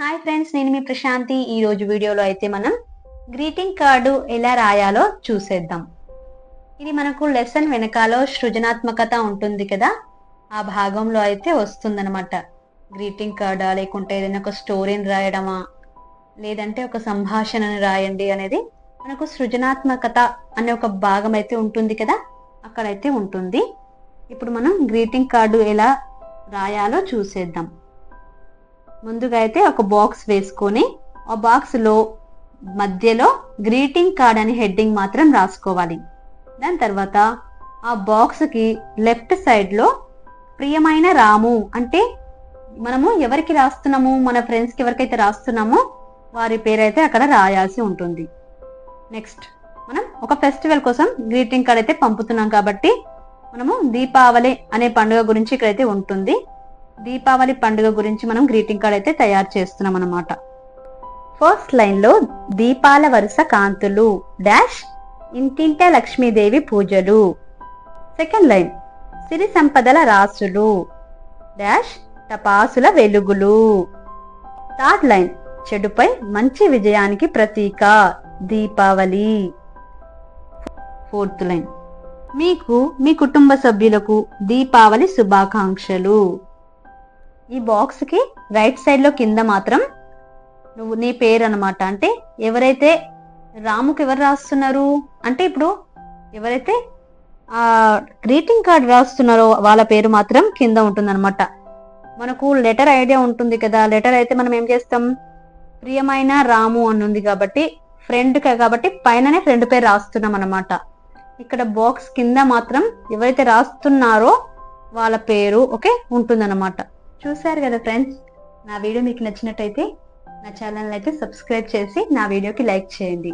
Hi friends నేను మీ ప్రశాంతి. ఈ రోజు వీడియోలో అయితే మనం గ్రీటింగ్ కార్డు ఎలా రాయాలో చూసేద్దాం. ఇది మనకు లెసన్ వెనకాలో సృజనాత్మకత ఉంటుంది కదా? ఆ భాగంలో అయితే వస్తుందన్నమాట. గ్రీటింగ్ కార్డా లేకుంటే ఏదైనా ఒక స్టోరీని రాయడమా? లేదంటే ఒక సంభాషణను రాయండి అనేది మనకు సృజనాత్మకత అనే ఒక భాగం అయితే ఉంటుంది కదా? అక్కడైతే ఉంటుంది. ఇప్పుడు మనం గ్రీటింగ్ కార్డు ఎలా రాయాలో చూసేద్దాం. ముందుగా అయితే ఒక బాక్స్ వేసుకొని ఆ బాక్స్లో మధ్యలో గ్రీటింగ్ కార్డ్ అని హెడ్డింగ్ మాత్రం రాసుకోవాలి. దాని తర్వాత ఆ బాక్స్కి లెఫ్ట్ సైడ్లో ప్రియమైన రాము అంటే మనము ఎవరికి రాస్తున్నాము మన ఫ్రెండ్స్కి ఎవరికైతే రాస్తున్నామో వారి పేరైతే అక్కడ రాయాల్సి ఉంటుంది. నెక్స్ట్ మనం ఒక ఫెస్టివల్ కోసం గ్రీటింగ్ కార్డ్ అయితే పంపుతున్నాం కాబట్టి మనము దీపావళి అనే పండుగ గురించి ఇక్కడైతే ఉంటుంది. దీపావళి పండుగ గురించి మనం గ్రీటింగ్ కార్డ్ అయితే తయారు చేస్తున్నాం అనమాట ఫస్ట్ లైన్లో దీపాల వరుస కాంతులు డాష్ ఇంటింటే లక్ష్మీదేవి పూజలు. సెకండ్ లైన్ సిరి సంపదల రాసులు డాష్ తపాసుల వెలుగులు. థర్డ్ లైన్ చెడుపై మంచి విజయానికి ప్రతీక దీపావళి. ఫోర్త్ లైన్ మీకు మీ కుటుంబ సభ్యులకు దీపావళి శుభాకాంక్షలు. ఈ బాక్స్కి రైట్ సైడ్లో కింద మాత్రం నువ్వు నీ పేరు అనమాట అంటే ఎవరైతే రాముకి ఎవరు రాస్తున్నారు? అంటే ఇప్పుడు ఎవరైతే ఆ గ్రీటింగ్ కార్డ్ రాస్తున్నారో వాళ్ళ పేరు మాత్రం కింద ఉంటుందన్నమాట. మనకు లెటర్ ఐడియా ఉంటుంది కదా. లెటర్ అయితే మనం ఏం చేస్తాం? ప్రియమైన రాము అని ఉంది కాబట్టి ఫ్రెండ్ కాబట్టి పైననే ఫ్రెండ్ పేరు రాస్తున్నాం అనమాట ఇక్కడ బాక్స్ కింద మాత్రం ఎవరైతే రాస్తున్నారో వాళ్ళ పేరు ఓకే ఉంటుందన్నమాట. చూశారు కదా ఫ్రెండ్స్ నా వీడియో మీకు నచ్చినట్టయితే నా ఛానల్ అయితే సబ్స్క్రైబ్ చేసి నా వీడియోకి లైక్ చేయండి.